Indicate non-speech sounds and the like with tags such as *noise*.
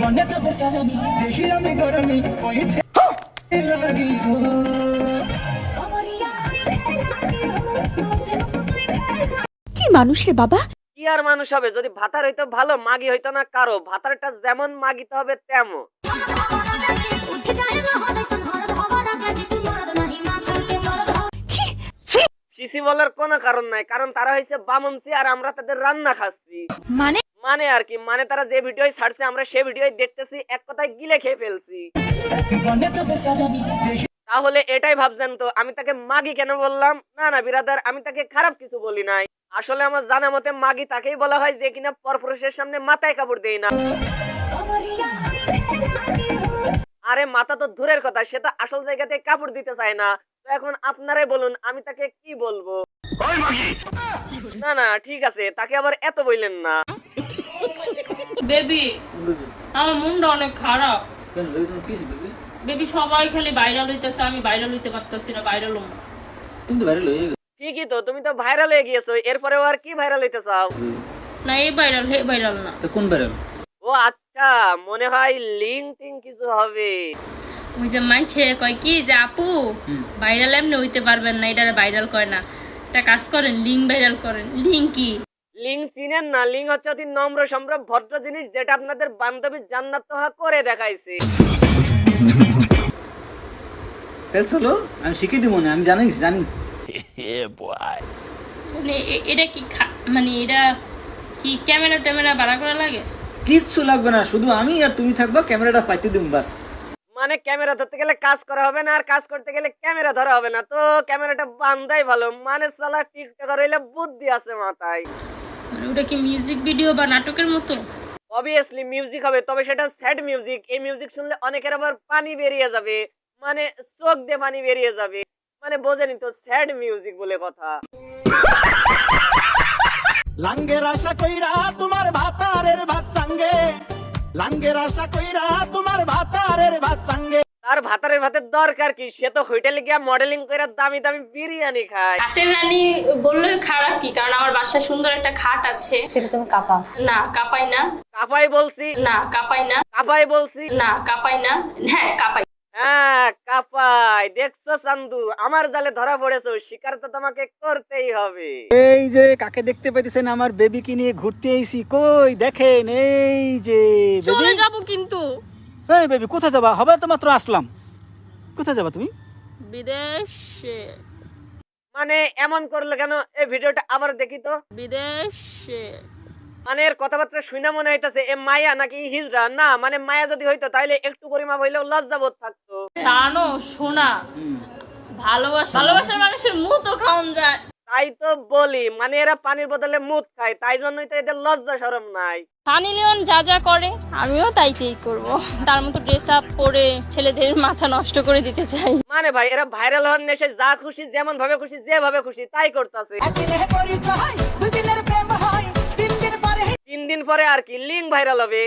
মনে তো বেসারামি দেখি আমি গরমি ওই লাগি গো। কি মানুষ রে বাবা? কি আর মানুষ হবে? যদি ভাতার হইতো ভালো মাগি হইতো না কারও। ভাতারটা যেমন মাগিতে হবে তেমন। *laughs* সিসি বলার কোনো কারণ নাই কারণ তারা হয়েছে বামনসি আর আমরা তাদের রান্না খাচ্ছি। মানে? মানে আর কি মানে তারা যে ভিডিও ছাড়ছে আমরা সেই ভিডিও দেখতেছি এক কথায় গিলে খেয়ে ফেলছি। তাহলে এটাই ভাবছেন তো আমি তাকে মাগি কেন বললাম? না না বিরাদার আমি তাকে খারাপ কিছু বলি নাই। আসলে আমার জানা মতে মাগি তাকেই বলা হয় যে কিনা পরপুরুষের সামনে মাথায় কাপড় দেয় না। আরে মাথা তো দূরের কথা সে তো আসল জায়গাতে কাপড় দিতে চায় না। এখন আপনারাই বলুন আমি তাকে কি বলব? না না ঠিক আছে তাকে আবার এত বললেন না। বেবি আমার মনটা অনেক খারাপ। বেবি সবাই খালি ভাইরাল হইতেছে আমি ভাইরাল হইতে পারতেছি না ভাইরাল হম তুমি লয়ে গেছো। ঠিকই তো তুমি তো ভাইরাল হয়ে গিয়েছো এরপরে আর কি ভাইরাল হইতে চাও? না এই ভাইরাল হে ভাইরাল না। তো কোন বাইরে ও আচ্ছা মনে হয় লিঙ্ক টিং কিছু হবে। ওই যে মানছে কয় কি যে আপু ভাইরাল এমনি হইতে পারবেন না এটা ভাইরাল কয় না। একটা কাজ করেন লিঙ্ক ভাইরাল করেন। লিঙ্ক কি? লিঙ্ক চিনেন না লিঙ্ক হচ্ছে অতি নম্র সম্ভ্র ভদ্র জিনিস যেটা আপনাদের বান্ধবী জান্নাত তোহা করে দেখাইছে। তেল চলো আমি শিখিয়ে দিব না আমি জানি জানি। মানে এটা কি খা- মানে এটা কি ক্যামেরা ট্যামেরা ভাড়া করা লাগে? কিচ্ছু লাগবে না শুধু আমি আর তুমি থাকবা ক্যামেরাটা পাইতে দিব বাস। মানে ক্যামেরা ধরতে গেলে কাজ করা হবে না আর কাজ করতে গেলে ক্যামেরা ধরা হবে না। তো ক্যামেরাটা বান্ধাই ভালো। মানে সালা টিকটকার হইলে বুদ্ধি আছে মাথায়। মানে ওটা কি মিউজিক ভিডিও বা নাটকের মতো? অবভিয়াসলি মিউজিক হবে তবে সেটা স্যাড মিউজিক এই মিউজিক শুনলে অনেকের আবার পানি বেরিয়ে যাবে। মানে চোখ দিয়ে পানি বেরিয়ে যাবে। মানে বোঝেনি তো স্যাড মিউজিক বলে কথা। লাঙ্গের আশা কইরা তোমার লাঙ্গের আশা কইরা তোমার ভাতারের ভাত চাঙ্গে। তার ভাতারের ভাতের দরকার কি? সে তো হোটেলে গিয়া মডেলিং করে দামি দামি বিরিয়ানি খায়। খাটের রানী বললে খারাপ কি? কারণ আমার বাসায় সুন্দর একটা খাট আছে। সেটা তুমি কাপা। না কাপাই না। কাপাই বলছি। না কাপাই না। কাপাই বলছি। না কাপাই না। হ্যাঁ কাপাই। হ্যাঁ কাপাই দেখছ চান্দু আমার জালে ধরা পড়েছো শিকার তো তোমাকে করতেই হবে। এই যে কাকে দেখতে পাইতেছেন? আমার বেবিকে নিয়ে ঘুরতে আইছি। কই দেখেন এই যে বেবি। চলে যাব কিন্তু। এই বেবি কোথায় যাবা? হবে তো মাত্র আসলাম। কোথায় যাবা তুমি? বিদেশে। মানে এমন করলে কেন? এই ভিডিওটা আবার দেখি তো। বিদেশে। মানে এর কথাবার্তা শুনে মনে হইতাছে এ মায়া নাকি হিজড়া? না মানে মায়া যদি হইতো তাহলে একটু পরিমাপ হইলেও লজ্জাবোধ থাকতো। জানো সোনা ভালোবাসা ভালোবাসার মানুষের মুতও খাওয়ান যায়। তাই তো বলি মানে এরা পানির বদলে মুদ খায় তাই জন্যই তো এদের লজ্জা সরম নাই। সানি লিওন যা যা করে আমিও তাইতেই করব। তার মতো ড্রেস আপ করে ছেলেদের মাথা নষ্ট করে দিতে চাই। মানে ভাই এরা ভাইরাল হওয়ার নেশে যা খুশি যেমন ভাবে খুশি যেভাবে খুশি তাই করতেছে। পরে আর কি লিঙ্ক ভাইরাল হবে।